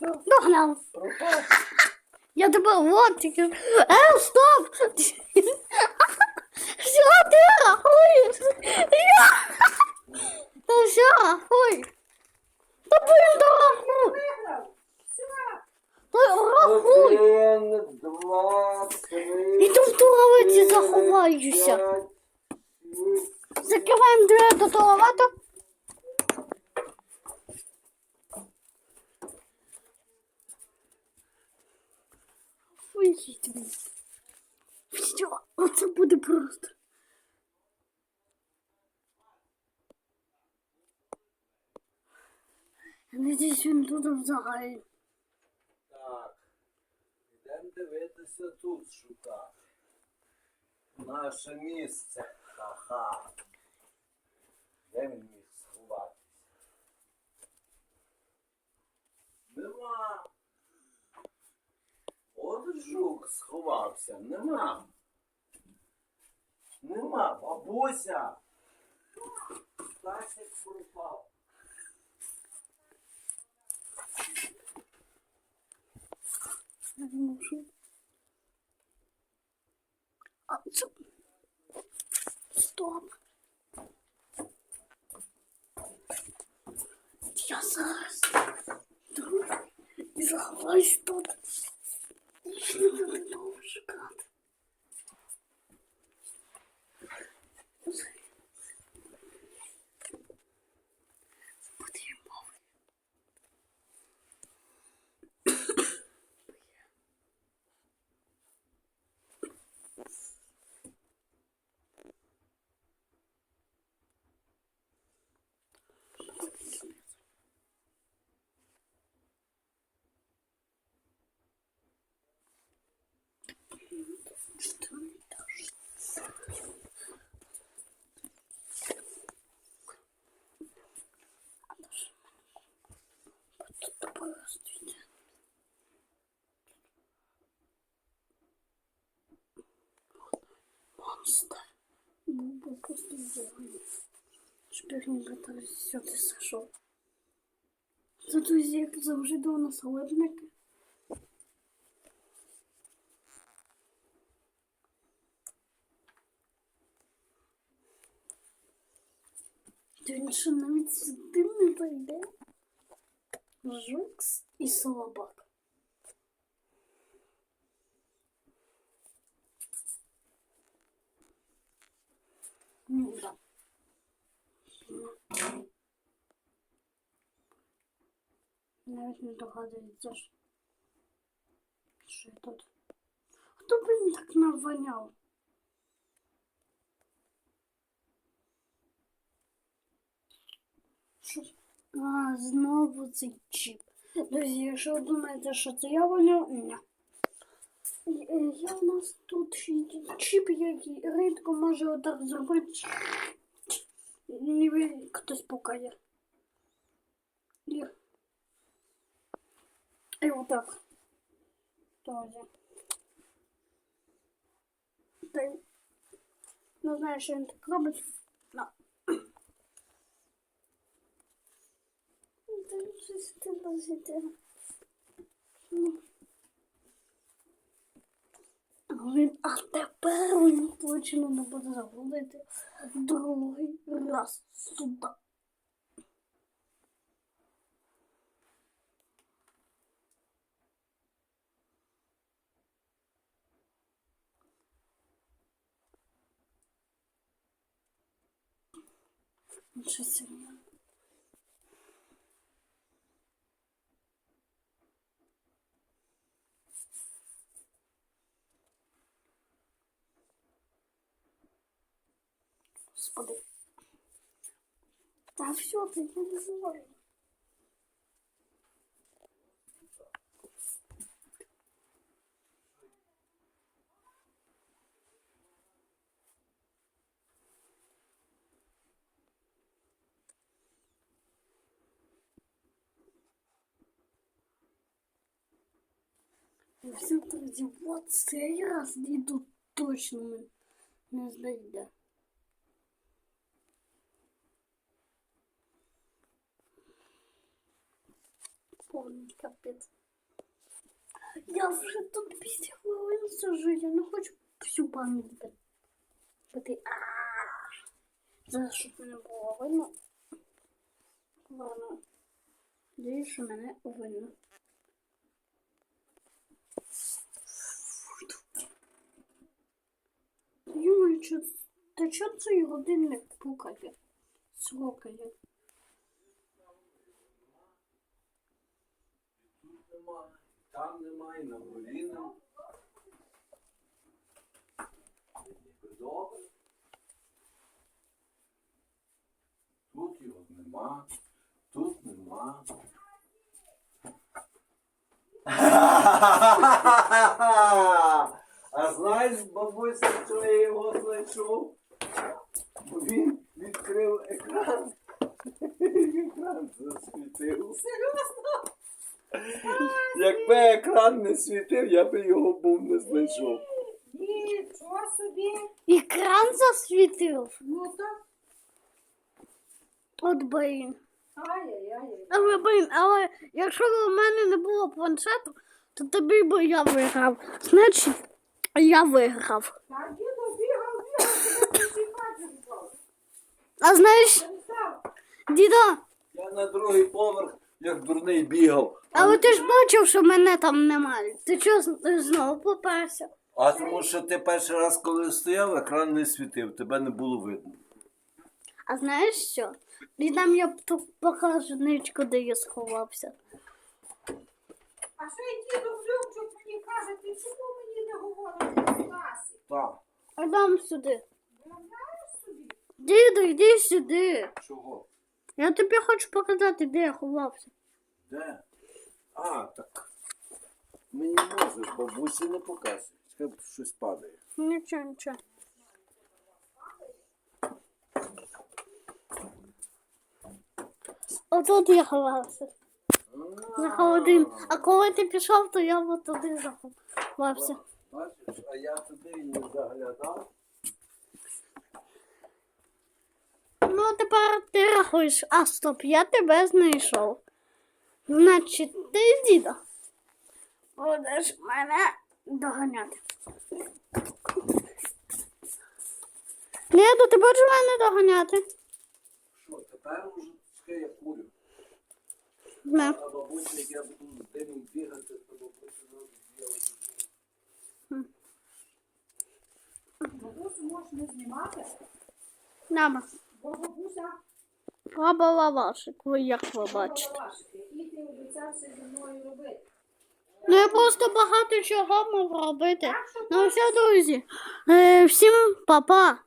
Догнав. Я тебе вот тільки. Е, стоп! Все, ти рахуєш? Я... Та все, рахуй. Та блін, та рахуй. Рахуй. Один, два. Іду в туалеті заховаюся. Закриваємо двері до туалету. Вийдіть мені. Все, оце буде просто. Я надіюсь, він тут взагалі. Так. Ідемо дивитися тут шукати. Наше місце. Ха-ха. Де він міг сховатися? Нема. Жук сховався. Нема. Нема. Бабуся. Стасик пропав. Не можу. А, це... Стоп. Я зараз друг заховаюсь тут. І не монстр. Буба просто взорвали. Шпірника так сюди зайшов. Це друзі, як завжди у нас лебники. Та він що навіть сюди не зайде? Жукс і слабак. Навіть не догадується, що, я тут. Хто б він так наваняв? Що? А, знову цей чіп. Друзі, якщо ви думаєте, що це я воняв, ні. Е, Я у нас тут чіп, який рідко може отак зробити. Ніби хтось пукає. І, і отак. Тоже. Та не знаю, що він так робить. На. Та щось ти бачите. Ну. А тепер точно не буде заходити другий раз сюди. Нічого собі. Господи. Та все, я не знаю. Все тоді, от цей раз йду точно не, не знайде. Голодний, капець. Я вже тут 5 хвилин сижу, я не хочу всю пам'ять бити. Зараз щоб мене було видно. Ладно. Надіюсь, що мене видно. Що, та чого цей годинник пукає? Слухає. Нема, там немає, на горі нема. Добре. Тут його нема, тут нема. А знаєш, бабуся, що я його знайшов? Він відкрив екран. Екран засвітив. Серйозно? Якби екран не світив, я би його був не знайшов. Нічого собі. Екран засвітив. Ну так. От блін. Ай-яй-яй. Але блін, але якщо б у мене не було планшету, то тобі би я виграв. Значить, я виграв. Та діду бігав, бігав, тебе посіпати впав. А знаєш, діда, Я на другий поверх, як дурний бігав. але ти ж бачив, що мене там немає. Ти чого з- знову поперся? А тому що ти перший раз, коли стояв, екран не світив, тебе не було видно. А знаєш що? І там я тут покажу ничку, де я сховався. А що я діду Любчук мені каже, ти чому мені не говориш Стасі? Так. А дам сюди. Виявляєш собі? Діду, йди сюди. Чого? Я тобі хочу показати, де я ховався. Де? А, так. Мені можеш, бабусі не показує. Хай щось падає. Нічого, нічого. Отут я ховався. За холодильник. А коли ти пішов, то я от туди заховався. Бачиш, а я туди і не заглядав. Ну, тепер ти рахуєш. А стоп, я тебе знайшов. Значить, ти діда. Будеш мене доганяти. Діду, ти будеш мене доганяти? Що, тепер уже чекай, я курю. Не. А бабуся, як я буду з ним бігати, то бабуся не зробила. Бабусю можеш не знімати, Нама. Бо бабуся Пробувала вашик, ви як ви бачите. важки. Ти обіцявся зі мною робити. Ну я просто багато чого мав робити. Ну все, друзі. Е, всім па-па.